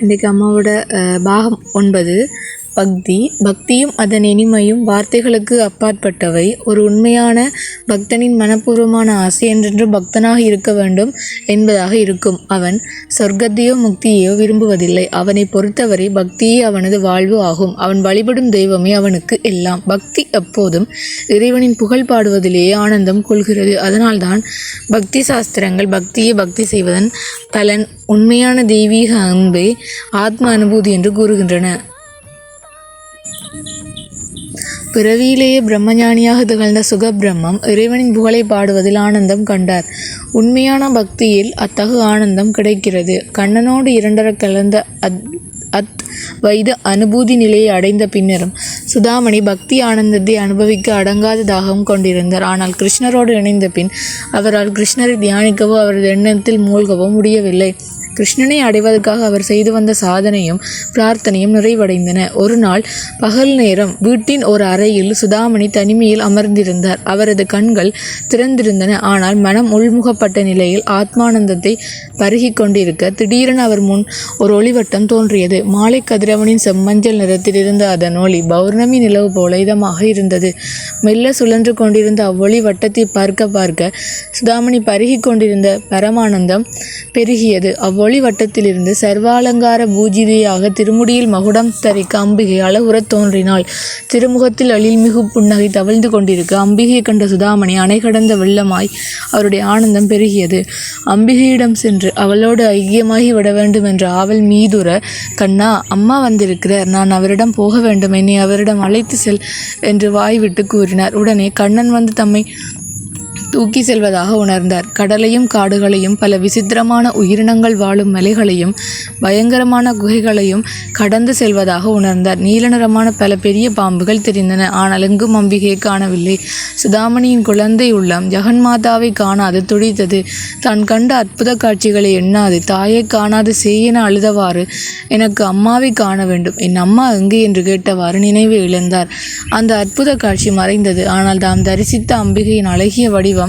இன்றைக்கு அம்மாவோட பாகம் ஒன்பது. பக்தி பக்தியும் அதன் இனிமையும் வார்த்தைகளுக்கு அப்பாற்பட்டவை. ஒரு உண்மையான பக்தனின் மனப்பூர்வமான ஆசை என்றென்று பக்தனாக இருக்க வேண்டும் என்பதாக இருக்கும். அவன் சொர்க்கத்தையோ முக்தியையோ விரும்புவதில்லை. அவனை பொறுத்தவரை பக்தியே அவனது வாழ்வு ஆகும். அவன் வழிபடும் தெய்வமே அவனுக்கு எல்லாம். பக்தி எப்போதும் இறைவனின் புகழ் பாடுவதிலேயே ஆனந்தம் கொள்கிறது. அதனால்தான் பக்தி சாஸ்திரங்கள் பக்தியை பக்தி செய்வதன் பலன் உண்மையான தெய்வீக அன்பே ஆத்ம அனுபூதி என்று கூறுகின்றன. பிறவியிலேயே பிரம்மஞானியாக திகழ்ந்த சுகபிரம்மம் இறைவனின் புகழை பாடுவதில் ஆனந்தம் கண்டார். உண்மையான பக்தியில் அத்தகு ஆனந்தம் கிடைக்கிறது. கண்ணனோடு இரண்டர கலந்த அத் அத் வைத அனுபூதி நிலையை அடைந்த பின்னரும் சுதாமணி பக்தி ஆனந்தத்தை அனுபவிக்க அடங்காத தாகம் கொண்டிருந்தார். ஆனால் கிருஷ்ணரோடு இணைந்த பின் அவரால் கிருஷ்ணரை தியானிக்கவோ அவரது எண்ணத்தில் மூழ்கவோ முடியவில்லை. கிருஷ்ணனை அடைவதற்காக அவர் செய்து வந்த சாதனையும் பிரார்த்தனையும் நிறைவடைந்தன. ஒரு நாள் பகல் நேரம் வீட்டின் ஒரு அறையில் சுதாமணி தனிமையில் அமர்ந்திருந்தார். அவரது கண்கள் திறந்திருந்தன. ஆனால் மனம் உள்முகப்பட்ட நிலையில் ஆத்மானந்தத்தை பருகி கொண்டிருக்க திடீரென அவர் முன் ஒரு ஒளிவட்டம் தோன்றியது. மாலை கதிரவனின் செம்மஞ்சள் நிறத்தில் இருந்த அதன் ஒளி பௌர்ணமி நிலவு போல இதமாக இருந்தது. மெல்ல சுழன்று கொண்டிருந்த அவ்வொளி வட்டத்தை பார்க்க பார்க்க சுதாமணி பருகி கொண்டிருந்த பரமானந்தம் பெருகியது. அவ்வொளி வட்டத்திலிருந்து சர்வாலங்கார பூஜிதையாக திருமுடியில் மகுடம் தரிக்க அம்பிகை அழகுறத் தோன்றினாள். திருமுகத்தில் அழில்மிகு புன்னகை தவழ்ந்து கொண்டிருக்க அம்பிகையை கண்ட சுதாமணி அணை கடந்த வெள்ளமாய் அவருடைய ஆனந்தம் பெருகியது. அம்பிகையிடம் சென்று அவளோடு ஐக்கியமாகி விட வேண்டும் என்ற ஆவல் மீதுர கண்ணா அம்மா வந்திருக்கிறார். நான் அவரிடம் போக வேண்டும். என்னை அவரிடம் அழைத்து செல் என்று வாய் விட்டு கூறினார். உடனே கண்ணன் வந்து தம்மை தூக்கி செல்வதாக உணர்ந்தார். கடலையும் காடுகளையும் பல விசித்திரமான உயிரினங்கள் வாழும் மலைகளையும் பயங்கரமான குகைகளையும் கடந்து செல்வதாக உணர்ந்தார். நீல நிறமான பல பெரிய பாம்புகள் தெரிந்தன. ஆனால் எங்கும் அம்பிகையை காணவில்லை. சுதாமணியின் குழந்தை உள்ளம் ஜெகன்மாதாவை காணாது துடித்தது. தான் கண்ட அற்புத காட்சிகளை எண்ணாது. தாயை காணாது செய்யென அழுதவாறு எனக்கு அம்மாவை காண வேண்டும். என் அம்மா எங்கே என்று கேட்டவாறு நினைவு இழந்தார். அந்த அற்புத காட்சி மறைந்தது. ஆனால் தாம் தரிசித்த அம்பிகையின் அழகிய வடிவம்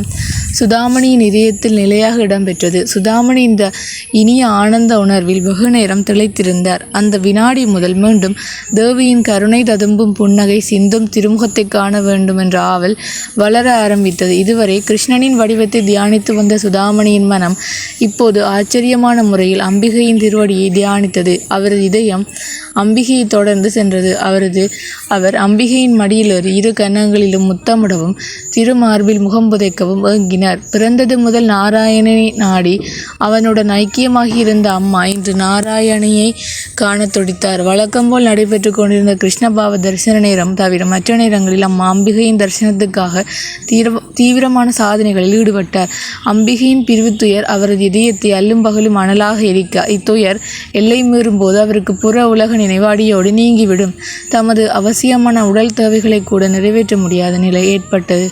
சுதாமணியின் இதயத்தில் நிலையாக இடம்பெற்றது. சுதாமணி இந்த இனிய ஆனந்த உணர்வில் வெகு நேரம் திளைத்திருந்தார். அந்த வினாடி முதல் மீண்டும் தேவியின் கருணை ததும்பும் புன்னகை சிந்தும் திருமுகத்தை காண வேண்டும் என்ற ஆவல் வளர ஆரம்பித்தது. இதுவரை கிருஷ்ணனின் வடிவத்தை தியானித்து வந்த சுதாமணியின் மனம் இப்போது ஆச்சரியமான முறையில் அம்பிகையின் திருவடியை தியானித்தது. அவரது இதயம் அம்பிகையை தொடர்ந்து சென்றது. அவரது அவர் அம்பிகையின் மடியிலேறி இரு கன்னங்களிலும் முத்தமிடவும் திருமார்பில் முகம் புதைக்கவும் ஏங்கினார். பிறந்தது முதல் நாராயணனை நாடி அவனுடன் ஐக்கியமாகி இருந்த அம்மா இன்று நாராயணியை காணத் துடித்தார். வழக்கம் போல் நடைபெற்று கொண்டிருந்த கிருஷ்ணபாவ தரிசன நேரம் தவிர மற்ற நேரங்களில் அம்மா அம்பிகையின் தரிசனத்துக்காக தீர தீவிரமான சாதனைகளில் ஈடுபட்டார். அம்பிகையின் பிரிவுத்துயர் அவரது இதயத்தை அல்லும் பகலும் அனலாக எரிக்க இத்துயர் எல்லை மீறும் போது அவருக்கு புற உலக நினைவாடியோடு நீங்கிவிடும். தமது அவசியமான உடல் தேவைகளை கூட நிறைவேற்ற முடியாத நிலை ஏற்பட்டது.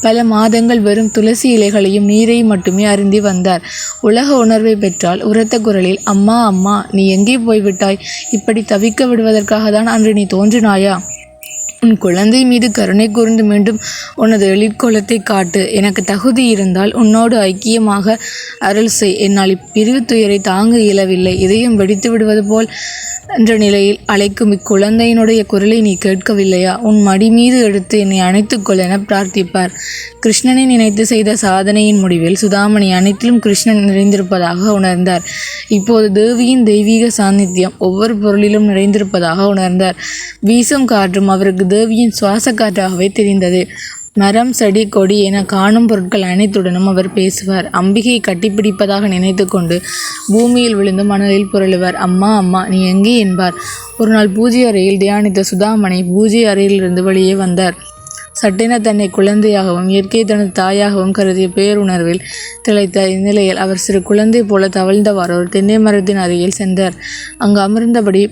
பல மாதங்கள் வெறும் துளசி இலைகளையும் நீரையும் மட்டுமே அருந்தி வந்தார். உலக உணர்வை பெற்றால் உரத்த குரலில் அம்மா அம்மா நீ எங்கே போய்விட்டாய்? இப்படி தவிக்க விடுவதற்காக தான் அன்று நீ தோன்றினாயா? உன் குழந்தை மீது கருணை கூர்ந்து மீண்டும் உனது எழிற்கோலத்தை காட்டு. எனக்கு தகுதி இருந்தால் உன்னோடு ஐக்கியமாக அருள் செய். என்னால் இப்பிரிவு துயரை தாங்க இயலவில்லை. இதயம் வெடித்து விடுவது போல் என்ற நிலையில் அழைக்கும் இக்குழந்தையினுடைய குரலை நீ கேட்கவில்லையா? உன் மடி மீது எடுத்து என்னை அணைத்துக்கொள் என பிரார்த்திப்பார். கிருஷ்ணனை நினைத்து செய்த சாதனையின் முடிவில் சுதாமணி அனைத்திலும் கிருஷ்ணன் நிறைந்திருப்பதாக உணர்ந்தார். இப்போது தேவியின் தெய்வீக சாநித்தியம் ஒவ்வொரு பொருளிலும் நிறைந்திருப்பதாக உணர்ந்தார். வீசும் காற்றும் அவருக்கு தேவியின் சுவாச காற்றாகவே தெரிந்தது. மரம் செடி கொடி என காணும் பொருட்கள் அனைத்துடனும் அவர் பேசுவார். அம்பிகையை கட்டிப்பிடிப்பதாக நினைத்து கொண்டு பூமியில் விழுந்து மணலில் புரளுவார். அம்மா அம்மா நீ எங்கே? என்பார். ஒரு நாள் பூஜை அறையில் தியானித்த சுதாமணி பூஜை அறையிலிருந்து வெளியே வந்தார். சட்டென தன்னை குழந்தையாகவும் இயற்கை தனது தாயாகவும் கருதிய பேருணர்வில் திளைத்த இந்நிலையில் அவர் சிறு குழந்தை போல தவழ்ந்தவாறு ஒரு தென்னை மரத்தின் அருகில் சென்றார். அங்கு அமர்ந்தபடி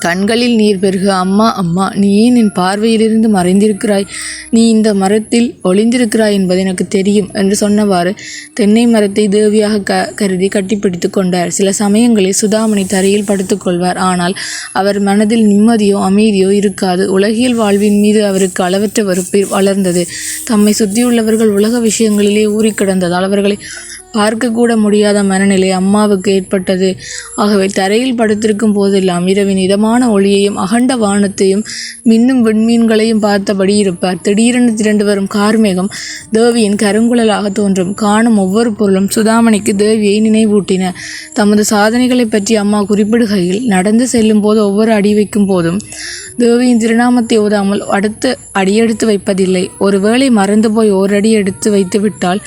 கண்களில் நீர் பெருக அம்மா அம்மா நீ ஏன் என் பார்வையிலிருந்து மறைந்திருக்கிறாய்? நீ இந்த மரத்தில் ஒளிந்திருக்கிறாய் என்பது எனக்கு தெரியும் என்று சொன்னவாறு தென்னை மரத்தை தேவியாக க கருதி கட்டிப்பிடித்து கொண்டார். சில சமயங்களில் சுதாமணி தரையில் படுத்துக்கொள்வார் ஆனால் அவர் மனதில் நிம்மதியோ அமைதியோ இருக்காது. உலகியல் வாழ்வின் மீது அவருக்கு அளவற்ற வெறுப்பு வளர்ந்தது. தம்மை சுற்றியுள்ளவர்கள் உலக விஷயங்களிலே ஊறி கிடந்ததால் அவர்களை பார்க்கக்கூட முடியாத மனநிலை அம்மாவுக்கு ஏற்பட்டது. ஆகவே தரையில் படுத்திருக்கும் போதெல்லாம் இரவின் இதமான ஒளியையும் அகண்ட வானத்தையும் மின்னும் விண்மீன்களையும் பார்த்தபடி இருப்பார். திடீரென திரண்டு வரும் கார்மேகம் தேவியின் கருங்குழலாக தோன்றும். காணும் ஒவ்வொரு பொருளும் சுதாமணிக்கு தேவியை நினைவூட்டின. தமது சாதனைகளை பற்றி அம்மா குறிப்பிடுகையில் நடந்து செல்லும் போது ஒவ்வொரு அடி வைக்கும் போதும் தேவியின் திருநாமத்தை ஓதாமல் அடுத்து அடியெடுத்து வைப்பதில்லை. ஒருவேளை மறந்து போய் ஓரடி எடுத்து வைத்துவிட்டால்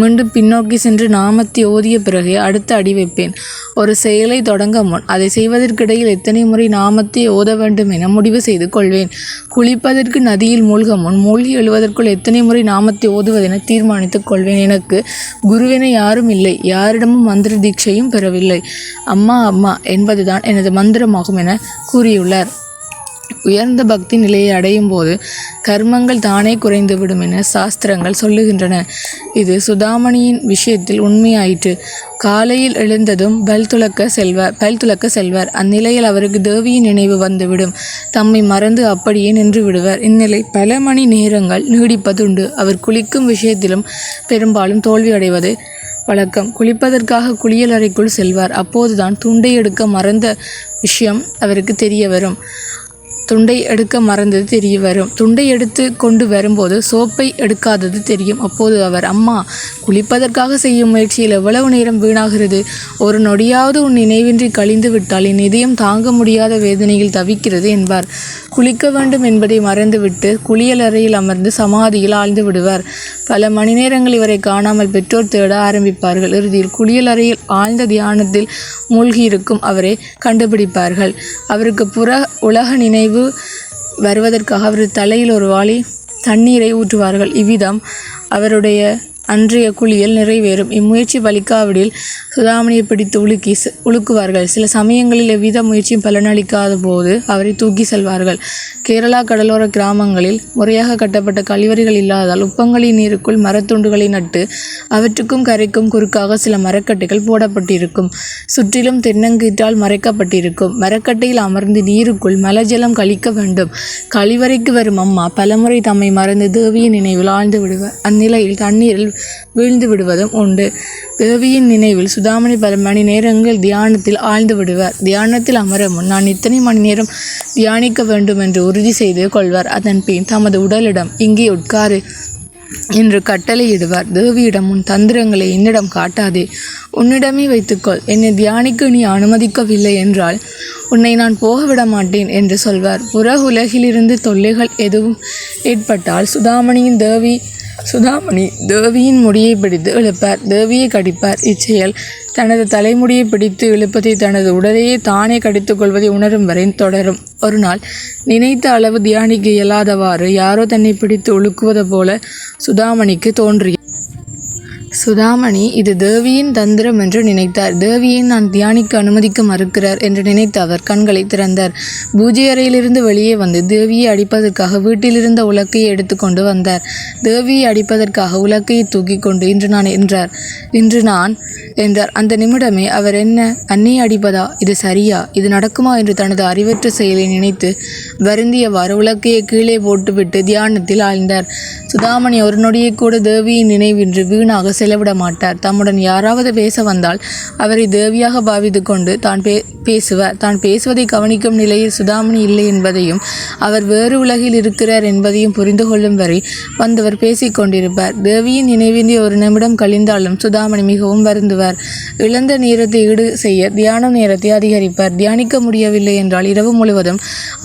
மீண்டும் பின்னோக்கி சென்று நாமத்தை ஓதிய பிறகே அடுத்த அடி வைப்பேன். ஒரு செயலை தொடங்க முன் அதை செய்வதற்கிடையில் எத்தனை முறை நாமத்தை ஓத வேண்டும் என முடிவு செய்து கொள்வேன். குளிப்பதற்கு நதியில் மூழ்க முன் மூழ்கி எழுவதற்குள் எத்தனை முறை நாமத்தை ஓதுவதென தீர்மானித்துக் கொள்வேன். எனக்கு குருவினை யாரும் இல்லை யாரிடமும் மந்திர தீட்சையும் பெறவில்லை. அம்மா அம்மா என்பதுதான் எனது மந்திரமாகும் என கூறியுள்ளார். உயர்ந்த பக்தி நிலையை அடையும் போது கர்மங்கள் தானே குறைந்துவிடும் என சாஸ்திரங்கள் சொல்லுகின்றன. இது சுதாமணியின் விஷயத்தில் உண்மையாயிற்று. காலையில் எழுந்ததும் பல் துளக்க செல்வார் பல் துளக்க செல்வார். அந்நிலையில் அவருக்கு தேவியின் நினைவு வந்துவிடும். தம்மை மறந்து அப்படியே நின்று விடுவார் இந்நிலை பல மணி நேரங்கள் நீடிப்பதுண்டு. அவர் குளிக்கும் விஷயத்திலும் பெரும்பாலும் தோல்வி அடைவது வழக்கம். குளிப்பதற்காக குளியலறைக்குள் செல்வார். அப்போதுதான் துண்டை எடுக்க மறந்த விஷயம் அவருக்கு தெரிய வரும். துண்டை எடுக்க மறந்தது தெரிய வரும். துண்டை எடுத்து கொண்டு வரும்போது சோப்பை எடுக்காதது தெரியும். அப்போது அவர் அம்மா குளிப்பதற்காக செய்யும் முயற்சியில் எவ்வளவு நேரம் வீணாகிறது? ஒரு நொடியாவது உன் நினைவின்றி கழிந்து விட்டால் என் இதயம் தாங்க முடியாத வேதனையில் தவிக்கிறது என்பார். குளிக்க வேண்டும் என்பதை மறந்துவிட்டு குளியலறையில் அமர்ந்து சமாதியில் ஆழ்ந்து விடுவார். பல மணி நேரங்கள் இவரை காணாமல் பெற்றோர் தேட ஆரம்பிப்பார்கள். இறுதியில் குளியலறையில் ஆழ்ந்த தியானத்தில் மூழ்கியிருக்கும் அவரை கண்டுபிடிப்பார்கள். அவருக்கு புற உலக நினைவு வருவதற்காக அவரது தலையில் ஒரு வாளி தண்ணீரை ஊற்றுவார்கள். இவ்விதம் அவருடைய அன்றைய குளியல் நிறைவேறும். இம்முயற்சி பலிக்காவிடில் சுதாமணியை பிடித்து உலுக்கி உலுக்குவார்கள். சில சமயங்களில் எவ்வித முயற்சியும் பலனளிக்காத போது அவரை தூக்கி செல்வார்கள். கேரளா கடலோர கிராமங்களில் முறையாக கட்டப்பட்ட கழிவறைகள் இல்லாததால் உப்பங்கழி நீருக்குள் மரத்துண்டுகளை நட்டு அவற்றுக்கும் கரைக்கும் குறுக்காக சில மரக்கட்டைகள் போடப்பட்டிருக்கும். சுற்றிலும் தென்னங்கீற்றால் மறைக்கப்பட்டிருக்கும். மரக்கட்டையில் அமர்ந்து நீருக்குள் மலஜலம் கழிக்க வேண்டும். கழிவறைக்கு வரும் அம்மா பலமுறை தம்மை மறந்து தேவியின் நினைவில் ஆழ்ந்து விடுவ அந்நிலையில் தண்ணீரில் வீழ்ந்து விடுவதும் உண்டு. தேவியின் நினைவில் சுதாமணி பல மணி நேரங்கள் தியானத்தில் ஆழ்ந்து விடுவார். தியானத்தில் அமர முன் நான் இத்தனை மணி நேரம் தியானிக்க வேண்டும் என்று உறுதி செய்து கொள்வார். அதன் பின் தமது உடலிடம் இங்கே உட்காரு என்று கட்டளையிடுவார். தேவியிடம் உன் தந்திரங்களை என்னிடம் காட்டாதே. உன்னிடமே வைத்துக்கொள். என்னை தியானிக்க நீ அனுமதிக்கவில்லை என்றால் உன்னை நான் போக விட மாட்டேன் என்று சொல்வார். புற உலகிலிருந்து தொல்லைகள் எதுவும் ஏற்பட்டால் சுதாமணியின் தேவி சுதாமணி தேவியின் முடியை பிடித்து இழுப்பார். தேவியை கடிப்பார். இச்செயல் தனது தலைமுடியை பிடித்து இழுப்பதை தனது உடலையே தானே கடித்துக் கொள்வதை உணரும் வரை தொடரும். ஒரு நாள் நினைத்த அளவு தியானிக்கு இயலாதவாறு யாரோ தன்னை பிடித்து ஒழுக்குவது போல சுதாமணிக்கு தோன்றியது சுதாமணி இது தேவியின் தந்திரம் என்று நினைத்தார். தேவியை நான் தியானிக்க அனுமதிக்க மறுக்கிறார் என்று நினைத்த அவர் கண்களை திறந்தார். பூஜை அறையிலிருந்து வெளியே வந்து தேவியை அடிப்பதற்காக வீட்டிலிருந்த உலக்கையை எடுத்துக்கொண்டு வந்தார். தேவியை அடிப்பதற்காக உலக்கையை தூக்கி கொண்டு இன்று நான் என்றார். இன்று நான் என்றார். அந்த நிமிடமே அவர் என்ன அன்னையை அடிப்பதா? இது சரியா? இது நடக்குமா? என்று தனது அறிவற்ற செயலை நினைத்து வருந்தியவாறு உலக்கையை கீழே போட்டுவிட்டு தியானத்தில் ஆழ்ந்தார். சுதாமணி ஒரு நொடியை கூட தேவியின் நினைவின்றி வீணாக செலவிட மாட்டார். தம்முடன் யாராவது பேச வந்தால் அவரை தேவியாக பாவித்து கொண்டு தான் பே பேசுவார். தான் பேசுவதை கவனிக்கும் நிலையில் சுதாமணி இல்லை என்பதையும் அவர் வேறு உலகில் இருக்கிறார் என்பதையும் புரிந்து கொள்ளும் வரை வந்தவர் பேசிக் கொண்டிருப்பார். தேவியின் நினைவின்றி ஒரு நிமிடம் கழிந்தாலும் சுதாமணி மிகவும் வருந்துவார். இழந்த நேரத்தை ஈடு செய்ய தியான நேரத்தை அதிகரிப்பார். தியானிக்க முடியவில்லை என்றால் இரவு முழுவதும்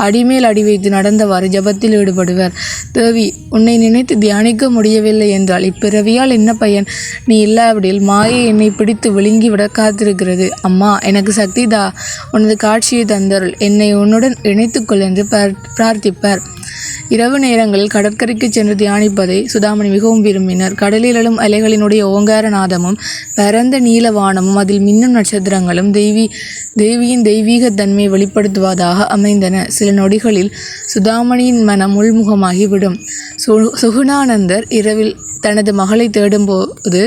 அடிமேல் அடி வைத்து நடந்தவாறு ஜபத்தில் ஈடுபடுவார். தேவி உன்னை நினைத்து தியானிக்க முடியவில்லை என்றால் இப்பிறவியால் என்ன பயன்? நீ இல்லாவிடில் மாயை என்னை பிடித்து விழுங்கிவிட காத்திருக்கிறது. அம்மா எனக்கு சக்திதா உனது காட்சியை தந்தருள் என்னை உன்னுடன் இணைத்துக்கொள் என்று பிரார்த்திப்பார். இரவு நேரங்களில் கடற்கரைக்கு சென்று தியானிப்பதை சுதாமணி மிகவும் விரும்பினர். கடலில் எழும் அலைகளினுடைய ஓங்கார நாதமும் பரந்த நீல வானமும் அதில் மின்னும் நட்சத்திரங்களும் தெய்வி தேவியின் தெய்வீக தன்மையை வெளிப்படுத்துவதாக அமைந்தன. சில நொடிகளில் சுதாமணியின் மனம் உள்முகமாகிவிடும். சு சுகுணானந்தர் இரவில் தனது மகளை தேடும்போது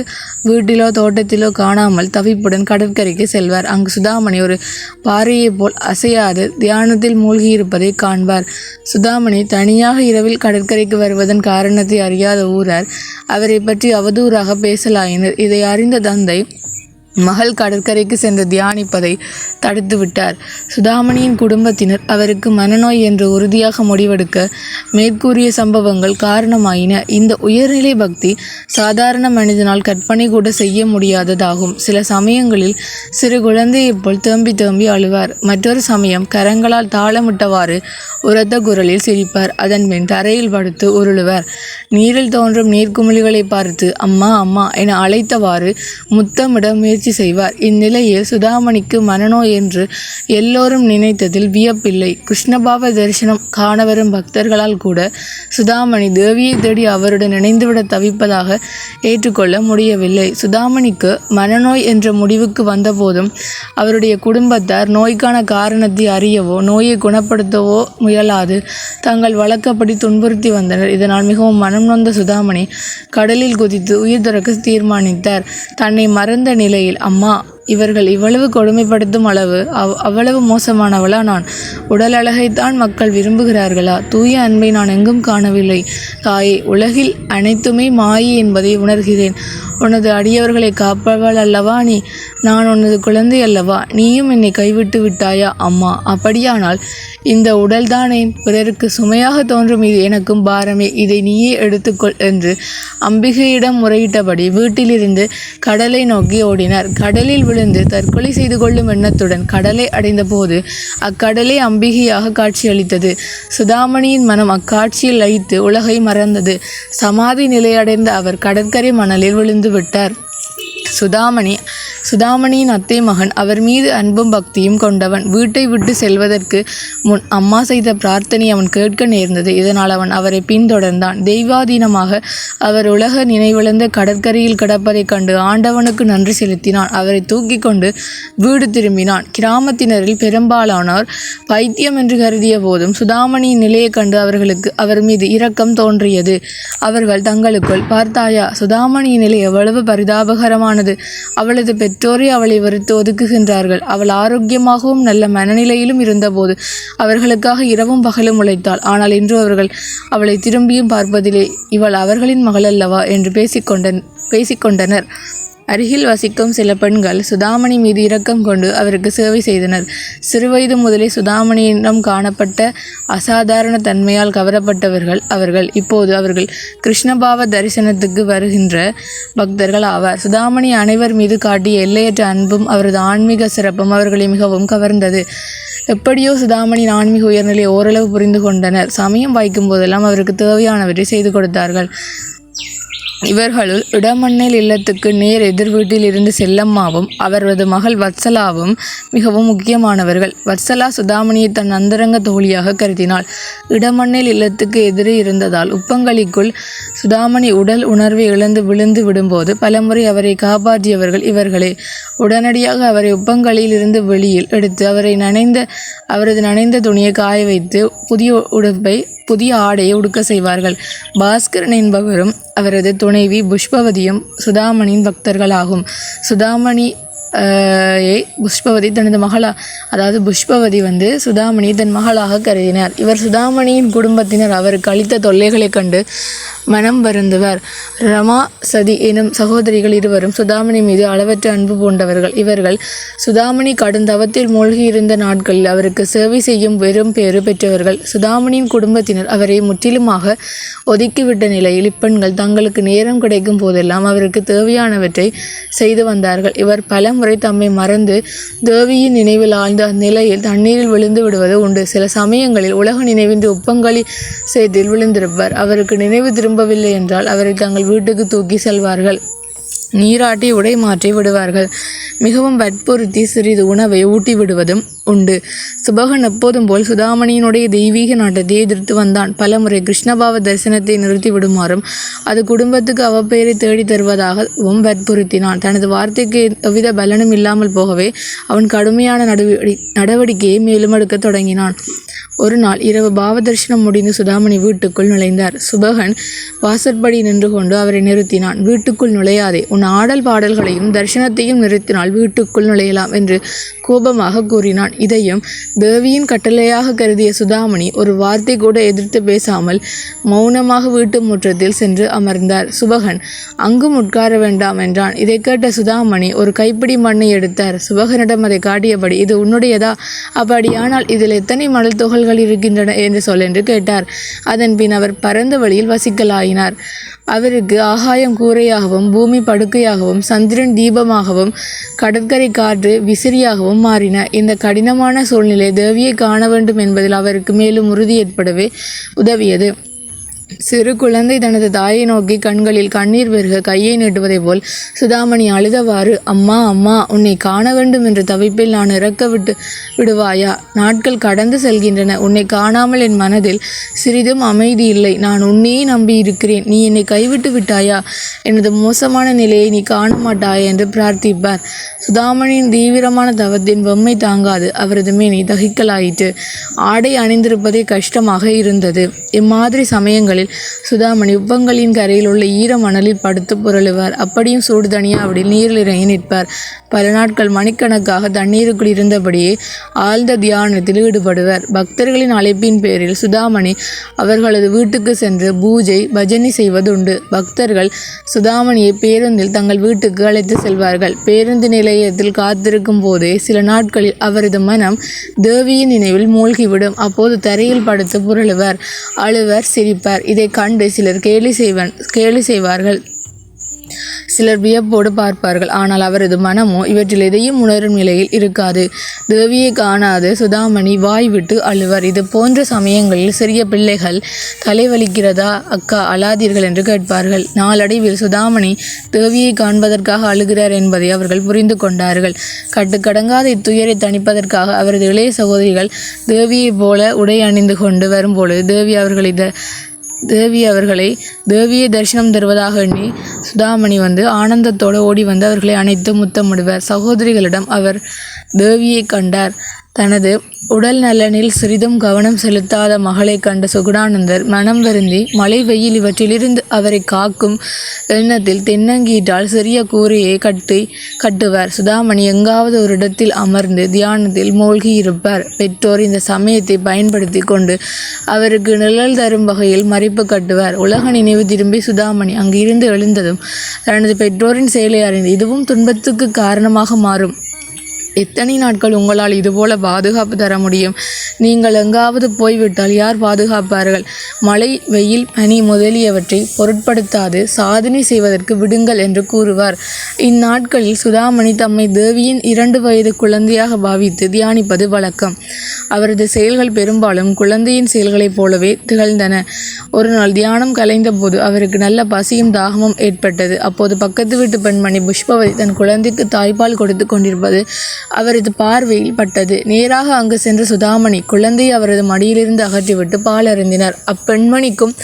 வீட்டிலோ தோட்டத்திலோ காணாமல் தவிப்புடன் கடற்கரைக்கு செல்வார். அங்கு சுதாமணி ஒரு பாறையைப் போல் அசையாது தியானத்தில் மூழ்கியிருப்பதை காண்பார். சுதாமணி தனியாக இரவில் கடற்கரைக்கு வருவதன் காரணத்தை அறியாத ஊரார். அவரை பற்றி அவதூறாக பேசலாயினர். இதை அறிந்த தந்தை மகள் கடற்கரைக்கு சென்று தியானிப்பதை தடுத்து விட்டார். சுதாமணியின் குடும்பத்தினர் அவருக்கு மனநோய் என்று உறுதியாக முடிவெடுக்க மேற்கூறிய சம்பவங்கள் காரணமாயின. இந்த உயர்நிலை பக்தி சாதாரண மனிதனால் கற்பனை கூட செய்ய முடியாததாகும். சில சமயங்களில் சிறு குழந்தையைப் போல் தேம்பி தேம்பி அழுவார். மற்றொரு சமயம் கரங்களால் தாளமிட்டவாறு உரத்த குரலில் சிரிப்பார். அதன் பின் தரையில் படுத்து உருளுவார். நீரில் தோன்றும் நீர்க்குமிழிகளை பார்த்து அம்மா அம்மா என அழைத்தவாறு முத்தமிட முயற்சி செய்வார். இந்நிலையில் சுதாமணிக்கு மனநோய் என்று எல்லோரும் நினைத்ததில் வியப்பில்லை. கிருஷ்ணபாப தரிசனம் காண வரும் பக்தர்களால் கூட சுதாமணி தேவியை தேடி அவருடன் இணைந்துவிட தவிப்பதாக ஏற்றுக்கொள்ள முடியவில்லை. சுதாமணிக்கு மனநோய் என்ற முடிவுக்கு வந்தபோதும் அவருடைய குடும்பத்தார் நோய்க்கான காரணத்தை அறியவோ நோயை குணப்படுத்தவோ முயலாது. தங்கள் வழக்கப்படி துன்புறுத்தி வந்தனர். இதனால் மிகவும் மனம் நொந்த சுதாமணி கடலில் குதித்து உயிர் துறக்க தீர்மானித்தார். தன்னை மறந்த நிலையில் அம்மா இவர்கள் இவ்வளவு கொடுமைப்படுத்தும் அளவு அவ் அவ்வளவு மோசமானவளா நான்? உடல் அழகைத்தான் மக்கள் விரும்புகிறார்களா? தூய அன்பை நான் எங்கும் காணவில்லை. தாயே உலகில் அனைத்துமே மாயை என்பதை உணர்கிறேன். உனது அடியவர்களை காப்பவள் அல்லவா நீ? நான் உனது குழந்தை அல்லவா? நீயும் என்னை கைவிட்டு விட்டாயா? அம்மா அப்படியானால் இந்த உடல்தானே? பிறருக்கு சுமையாக தோன்றும் இது எனக்கும் பாரமே. இதை நீயே எடுத்துக்கொள் என்று அம்பிகையிடம் முறையிட்டபடி வீட்டிலிருந்து கடலை நோக்கி ஓடினார். கடலில் விழுந்து தற்கொலை செய்து கொள்ளும் எண்ணத்துடன் கடலை அடைந்தபோது அக்கடலே அம்பிகையாக காட்சியளித்தது. சுதாமணியின் மனம் அக்காட்சியில் லயித்து உலகை மறந்தது. சமாதி நிலையடைந்த அவர் கடற்கரை மணலில் விழுந்து விட்டார் சுதாமணி. சுதாமணியின் அத்தை மகன். அவர் மீது அன்பும் பக்தியும் கொண்டவன். வீட்டை விட்டு செல்வதற்கு முன் அம்மா செய்த பிரார்த்தனை அவன் கேட்க நேர்ந்தது. இதனால் அவன் அவரை பின்தொடர்ந்தான். தெய்வாதீனமாக அவர் உலக நினைவிழந்த கடற்கரையில் கிடப்பதைக் கண்டு ஆண்டவனுக்கு நன்றி செலுத்தினான். அவரை தூக்கி கொண்டு வீடு திரும்பினான். கிராமத்தினரில் பெரும்பாலானோர் பைத்தியம் என்று கருதிய போதும் சுதாமணியின் நிலையைக் கண்டு அவர்களுக்கு அவர் மீது இரக்கம் தோன்றியது. அவர்கள் தங்களுக்குள் பார்த்தாயா சுதாமணியின் நிலை எவ்வளவு பரிதாபகரமானது அவளது பெற்றோரை அவளை வெறுத்து ஒதுக்குகின்றார்கள். அவள் ஆரோக்கியமாகவும் நல்ல மனநிலையிலும் இருந்தபோது அவர்களுக்காக இரவும் பகலும் உழைத்தாள். ஆனால் இன்று அவர்கள் அவளை திரும்பியும் பார்ப்பதிலே இவள் அவர்களின் மகள் அல்லவா என்று பேசிக்கொண்டன் பேசிக்கொண்டனர். அருகில் வசிக்கும் சில பெண்கள் சுதாமணி மீது இரக்கம் கொண்டு அவருக்கு சேவை செய்தனர். சிறுவயது முதலே சுதாமணியிடம் காணப்பட்ட அசாதாரண தன்மையால் கவரப்பட்டவர்கள் அவர்கள். இப்போது அவர்கள் கிருஷ்ணபாவ தரிசனத்துக்கு வருகின்ற பக்தர்கள் ஆவார். சுதாமணி அனைவர் மீது காட்டிய எல்லையற்ற அன்பும் அவரது ஆன்மீக சிறப்பும் அவர்களை மிகவும் கவர்ந்தது. எப்படியோ சுதாமணி ஆன்மீக உயர்நிலை ஓரளவு புரிந்து கொண்டனர். சமயம் வாய்க்கும் போதெல்லாம் அவருக்கு தேவையானவற்றை செய்து கொடுத்தார்கள். இவர்களுள் இடமண்ணில் இல்லத்துக்கு நேர் எதிர் வீட்டில் இருந்து செல்லம்மாவும் அவரது மகள் வத்சலாவும் மிகவும் முக்கியமானவர்கள். வத்சலா சுதாமணியை தன் அந்தரங்க தோழியாக கருதினாள். இடமண்ணில் இல்லத்துக்கு எதிரே இருந்ததால் உப்பங்களிக்குள் சுதாமணி உடல் உணர்வை இழந்து விழுந்து விடும்போது பலமுறை அவரை காப்பாற்றியவர்கள் இவர்களே. உடனடியாக அவரை உப்பங்களில் இருந்து வெளியில் எடுத்து அவரை நனைந்த அவரது நனைந்த துணியை காய வைத்து புதிய உடுப்பை புதிய ஆடையை உடுக்க செய்வார்கள். பாஸ்கரன் என்பவரும் அவரது துணை துணைவி புஷ்பவதியும் சுதாமணியின் பக்தர்களாகும். சுதாமணி ஆஹ், புஷ்பவதி தனது மகளா அதாவது புஷ்பவதி வந்து சுதாமணி தன் மகளாக கருதினார். இவர் சுதாமணியின் குடும்பத்தினர். அவருக்கு அளித்த தொல்லைகளைக் கண்டு மனம் வருந்துவர். ரமா சதி எனும் சகோதரிகள் இருவரும் சுதாமணி மீது அளவற்ற அன்பு பூண்டவர்கள். இவர்கள் சுதாமணி கடும் தவத்தில் மூழ்கியிருந்த நாட்களில் அவருக்கு சேவை செய்யும் வெறும் பேறு பெற்றவர்கள். சுதாமணியின் குடும்பத்தினர் அவரை முற்றிலுமாக ஒதுக்கிவிட்ட நிலையில் இப்பெண்கள் தங்களுக்கு நேரம் கிடைக்கும் போதெல்லாம் அவருக்கு தேவையானவற்றை செய்து வந்தார்கள். இவர் பல முறை தம்மை மறந்து தேவியின் நினைவில் ஆழ்ந்த நிலையில் தண்ணீரில் விழுந்து விடுவது உண்டு. சில சமயங்களில் உலக நினைவின் ஒப்பங்களி செய்தில் விழுந்திருப்பார் அவருக்கு நினைவு திரும்பவில்லை என்றால் அவரை தங்கள் வீட்டுக்கு தூக்கி செல்வார்கள். நீராட்டி உடை மாற்றி விடுவார்கள். மிகவும் வற்புறுத்தி சிறிது உணவை ஊட்டி விடுவதும் உண்டு. சுபகன் எப்போதும் போல் சுதாமணியினுடைய தெய்வீக நாட்டத்தை எதிர்த்து வந்தான். பலமுறை கிருஷ்ணபாவ தரிசனத்தை நிறுத்தி விடுமாறும் அது குடும்பத்துக்கு அவப்பெயரை தேடி தருவதாகவும் வற்புறுத்தினான். தனது வார்த்தைக்கு எவ்வித பலனும் இல்லாமல் போகவே அவன் கடுமையான நடவடி நடவடிக்கையை மேலும் எடுக்க தொடங்கினான். ஒரு நாள் இரவு பாவதர்ஷனம் முடிந்து சுதாமணி வீட்டுக்குள் நுழைந்தார். சுபகன் வாசற்படி நின்று கொண்டு அவரை நிறுத்தினான். வீட்டுக்குள் நுழையாதே. உன் ஆடல் பாடல்களையும் தரிசனத்தையும் நிறுத்தினால் வீட்டுக்குள் நுழையலாம் என்று கோபமாக கூறினான். இதையும் தேவியின் கட்டளையாக கருதிய சுதாமணி ஒரு வார்த்தை கூட எதிர்த்து பேசாமல் மௌனமாக வீட்டு முற்றத்தில் சென்று அமர்ந்தார். சுபகன் அங்கும் உட்கார வேண்டாம் என்றான். இதை கேட்ட சுதாமணி ஒரு கைப்பிடி மண்ணை எடுத்தார். சுபகனிடம் அதை காட்டியபடி இது உன்னுடையதா? அப்படியானால் இதில் எத்தனை மணல் துகள்கள் இருக்கின்றன? என்று சொல் என்று கேட்டார். அதன் பின் அவர் பரந்த வழியில் வசிக்கலாயினார். அவருக்கு ஆகாயம் கூரையாகவும் பூமி படுக்கையாகவும் சந்திரன் தீபமாகவும் கடற்கரை காற்று விசிறியாகவும் மாறின. இந்த கடினமான சூழ்நிலை தேவியை காண வேண்டும் என்பதில் அவருக்கு மேலும் உறுதி ஏற்படவே உதவியது. சிறு குழந்தை தனது தாயை நோக்கி கண்களில் கண்ணீர் பெருக கையை நீட்டுவதைப் போல் சுதாமணி அழுதவாறு அம்மா அம்மா உன்னை காண வேண்டும் என்ற தவிப்பில் நான் இறக்க விட்டு விடுவாயா? நாட்கள் கடந்து செல்கின்றன. உன்னை காணாமல் என் மனதில் சிறிதும் அமைதி இல்லை. நான் உன்னையே நம்பி இருக்கிறேன் நீ என்னை கைவிட்டு விட்டாயா? எனது மோசமான நிலையை நீ காண மாட்டாயா என்று பிரார்த்திப்பார். சுதாமணியின் தீவிரமான தவத்தின் வெம்மை தாங்காது. அவரது மேனி தகிக்கலாயிற்று. ஆடை அணிந்திருப்பதே கஷ்டமாக இருந்தது. இம்மாதிரி சமயங்களில் சுதாமணி உப்பங்களின் கரையில் உள்ள ஈர மணலில் படுத்து புரளுவார். அப்படியும் சூடு தனியாவிடில் நீரில் இறங்கி நிற்பார். பல நாட்கள் மணிக்கணக்காக தண்ணீருக்குள் இருந்தபடியே ஆழ்ந்த தியானத்தில் ஈடுபடுவர். பக்தர்களின் அழைப்பின் பேரில் சுதாமணி அவர்களது வீட்டுக்கு சென்று பூஜை பஜனை செய்வதுண்டு. பக்தர்கள் சுதாமணியை பேருந்தில் தங்கள் வீட்டுக்கு அழைத்து செல்வார்கள். பேருந்து நிலையத்தில் காத்திருக்கும் போதே சில நாட்களில் அவரது மனம் தேவியின் நினைவில் மூழ்கிவிடும். அப்போது தரையில் படுத்து புரளுவர். அழுவர் சிரிப்பார். இதை கண்டு சிலர் கேலி செய்வன் கேலி செய்வார்கள். சிலர் வியப்போடு பார்ப்பார்கள். ஆனால் அவரது மனமோ இவற்றில் எதையும் உணரும் நிலையில் இருக்காது. தேவியை காணாது சுதாமணி வாய் விட்டு அழுவர். இது போன்ற சமயங்களில் சிறிய பிள்ளைகள் தலைவலிக்கிறதா அக்கா அழாதீர்கள் என்று கேட்பார்கள். நாளடைவில் சுதாமணி தேவியை காண்பதற்காக அழுகிறார் என்பதை அவர்கள் புரிந்து கொண்டார்கள். கட்டுக்கடங்காத இத்துயரை தணிப்பதற்காக அவரது இளைய சகோதரிகள் தேவியைப் போல உடை அணிந்து கொண்டு வரும்பொழுது தேவி அவர்களை த தேவி அவர்களை தேவியை தரிசனம் தருவதாக எண்ணி சுதாமணி வந்து ஆனந்தத்தோடு ஓடி வந்து அவர்களை அணைத்து முத்தமிடுவார். சகோதரிகளிடம் அவர் தேவியை கண்டார். தனது உடல் நலனில் சிறிதும் கவனம் செலுத்தாத மகளை கண்ட சுகுணானந்தர் மனம் வருந்தி மழை வெயில் இவற்றிலிருந்து அவரை காக்கும் எண்ணத்தில் தென்னங்கீட்டால் சிறிய கூரையை கட்டி கட்டுவார். சுதாமணி எங்காவது ஒரு இடத்தில் அமர்ந்து தியானத்தில் மூழ்கி இருப்பார் பெற்றோர் இந்த சமயத்தை பயன்படுத்தி கொண்டு அவருக்கு நிழல் தரும் வகையில் மறைப்பு கட்டுவார். உலக நினைவு திரும்பி சுதாமணி அங்கிருந்து எழுந்ததும் தனது பெற்றோரின் செயலை அறிந்து இதுவும் துன்பத்துக்கு காரணமாக மாறும். எத்தனை நாட்கள் உங்களால் இதுபோல பாதுகாப்பு தர முடியும்? நீங்கள் எங்காவது போய்விட்டால் யார் பாதுகாப்பார்கள்? மழை வெயில் பனி முதலியவற்றை பொருட்படுத்தாது சாதனை செய்வதற்கு விடுங்கள் என்று கூறுவார். இந்நாட்களில் சுதாமணி தம்மை தேவியின் இரண்டு வயது குழந்தையாக பாவித்து தியானிப்பது வழக்கம். அவரது செயல்கள் பெரும்பாலும் குழந்தையின் செயல்களைப் போலவே திகழ்ந்தன. ஒரு நாள் தியானம் கலைந்த போது அவருக்கு நல்ல பசியும் தாகமும் ஏற்பட்டது. அப்போது பக்கத்து வீட்டு பெண்மணி புஷ்பவதி தன் குழந்தைக்கு தாய்ப்பால் கொடுத்து கொண்டிருப்பது அவரது பார்வையில் பட்டது. நேராக அங்கு சென்ற சுதாமணி குழந்தையை அவரது மடியிலிருந்து அகற்றிவிட்டு பால் அருந்தினார். அப்பெண்மணிக்கும்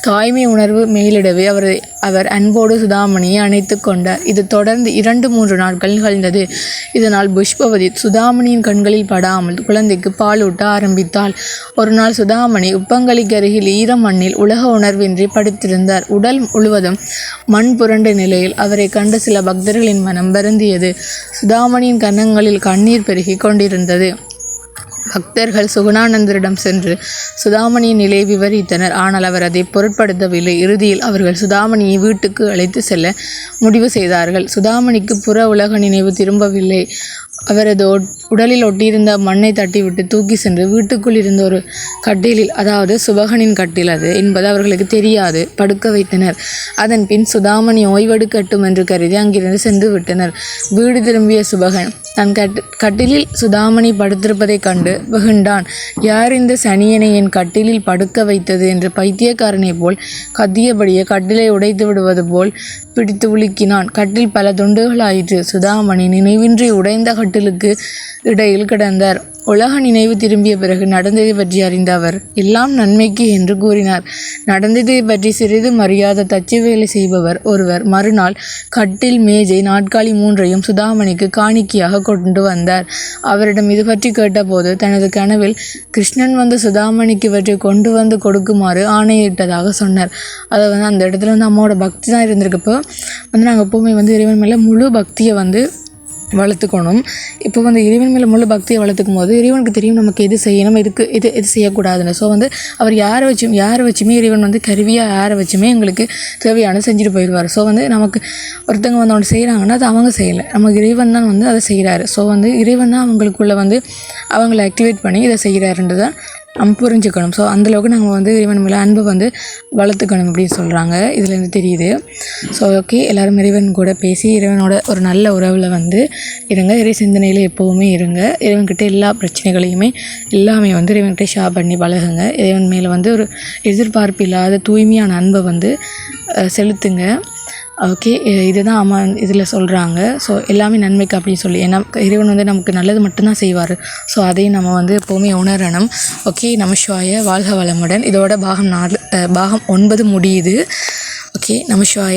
தாய்மை உணர்வு மேலிடவே அவரை அவர் அன்போடு சுதாமணியை அணைத்து கொண்டார். இது தொடர்ந்து இரண்டு மூன்று நாட்கள் நிகழ்ந்தது. இதனால் புஷ்பவதி சுதாமணியின் கண்களில் படாமல் குழந்தைக்கு பாலூட்ட ஆரம்பித்தாள். ஒரு நாள் சுதாமணி உப்பங்கலிக்கு அருகில் ஈர மண்ணில் உலக உணர்வின்றி படுத்திருந்தார். உடல் முழுவதும் மண் புரண்ட நிலையில் அவரை கண்ட சில பக்தர்களின் மனம் வருந்தியது. சுதாமணியின் கன்னங்களில் கண்ணீர் பெருகி கொண்டிருந்தது. பக்தர்கள் சுகுணானந்தரிடம் சென்று சுதாமணியின் நிலையை விவரித்தனர். ஆனால் அவர் அதை பொருட்படுத்தவில்லை. இறுதியில் அவர்கள் சுதாமணியை வீட்டுக்கு அழைத்து செல்ல முடிவு செய்தார்கள். சுதாமணிக்கு புற உலக நினைவு திரும்பவில்லை. அவரது உடலில் ஒட்டியிருந்த மண்ணை தட்டிவிட்டு தூக்கி சென்று வீட்டுக்குள் இருந்த ஒரு கட்டிலில் அதாவது சுபகனின் கட்டில் அது என்பது அவர்களுக்கு தெரியாது படுக்க வைத்தனர். அதன் பின் சுதாமணி ஓய்வெடுக்கட்டும் என்று கருதி அங்கிருந்து சென்று விட்டனர். வீடு திரும்பிய சுபகன் தன் கட் கட்டிலில் சுதாமணி படுத்திருப்பதைக் கண்டு வெகுண்டான். யார் இந்த சனியனை என் கட்டிலில் படுக்க வைத்தது? என்று பைத்தியக்காரனைப் போல் கத்தியபடியே கட்டிலை உடைத்து விடுவது போல் பிடித்து உலுக்கினான். கட்டில் பல துண்டுகளாயிற்று. சுதாமணி நினைவின்றி உடைந்த கட்டிலுக்கு இடையில் கிடந்தார். உலக நினைவு திரும்பிய பிறகு நடந்ததை பற்றி அறிந்த அவர் எல்லாம் நன்மைக்கு என்று கூறினார். நடந்ததை பற்றி சிறிது மரியாதை தச்சு வேலை செய்பவர் ஒருவர் மறுநாள் கட்டில் மேஜை நாட்காலி மூன்றையும் சுதாமணிக்கு காணிக்கையாக கொண்டு வந்தார். அவரிடம் இது பற்றி கேட்டபோது தனது கனவில் கிருஷ்ணன் வந்து சுதாமணிக்கு இவற்றை கொண்டு வந்து கொடுக்குமாறு ஆணையிட்டதாக சொன்னார். அதை வந்து அந்த இடத்துல வந்து அம்மாவோட பக்தி தான் இருந்திருக்கப்போ வந்து நாங்கள் எப்போவுமே வந்து இறைவன் மேலே முழு பக்தியை வந்து வளர்த்துக்கணும். இப்போ வந்து இறைவன் மேலே முழு பக்தியை வளர்த்துக்கும் போது இறைவனுக்கு தெரியும் நமக்கு எது செய்யணும் எதுக்கு இது இது செய்யக்கூடாதுன்னு. ஸோ வந்து அவர் யாரை வச்சும் யாரை வச்சுமே இறைவன் வந்து கருவியாக யாரை வச்சுமே எங்களுக்கு தேவையான செஞ்சுட்டு போயிடுவார். ஸோ வந்து நமக்கு ஒருத்தவங்க வந்து அவங்க செய்கிறாங்கன்னா அது அவங்க செய்யலை. நமக்கு இறைவன் தான் வந்து அதை செய்கிறாரு ஸோ வந்து இறைவன் தான் அவங்களுக்குள்ளே வந்து அவங்கள ஆக்டிவேட் பண்ணி இதை செய்கிறாருன்றதான் புரிஞ்சுக்கணும். ஸோ அந்தளவுக்கு நாங்கள் வந்து இறைவன் மேலே அன்பை வந்து வளர்த்துக்கணும் அப்படின்னு சொல்கிறாங்க இதுலேருந்து தெரியுது. ஸோ ஓகே எல்லோரும் இறைவன் கூட பேசி இறைவனோட ஒரு நல்ல உறவில் வந்து இருங்க. இறை சிந்தனையில் எப்போவுமே இருங்க. இறைவன்கிட்ட எல்லா பிரச்சனைகளையுமே எல்லாமே வந்து இறைவன்கிட்ட ஷேர் பண்ணி பழகுங்க. இறைவன் மேலே வந்து ஒரு எதிர்பார்ப்பு இல்லாத தூய்மையான அன்பை வந்து செலுத்துங்க. ஓகே இதுதான் அம்மா இதில் சொல்கிறாங்க ஸோ எல்லாமே நன்மைக்கு அப்படின்னு சொல்லி. ஏன்னா இறைவன் வந்து நமக்கு நல்லது மட்டும்தான் செய்வார். ஸோ அதையும் நம்ம வந்து எப்போவுமே உணரணும். ஓகே நமசிவாய வாழ்க வளமுடன். இதோட பாகம் நாலு பாகம் ஒன்பது முடியுது. ஓகே நமசிவாய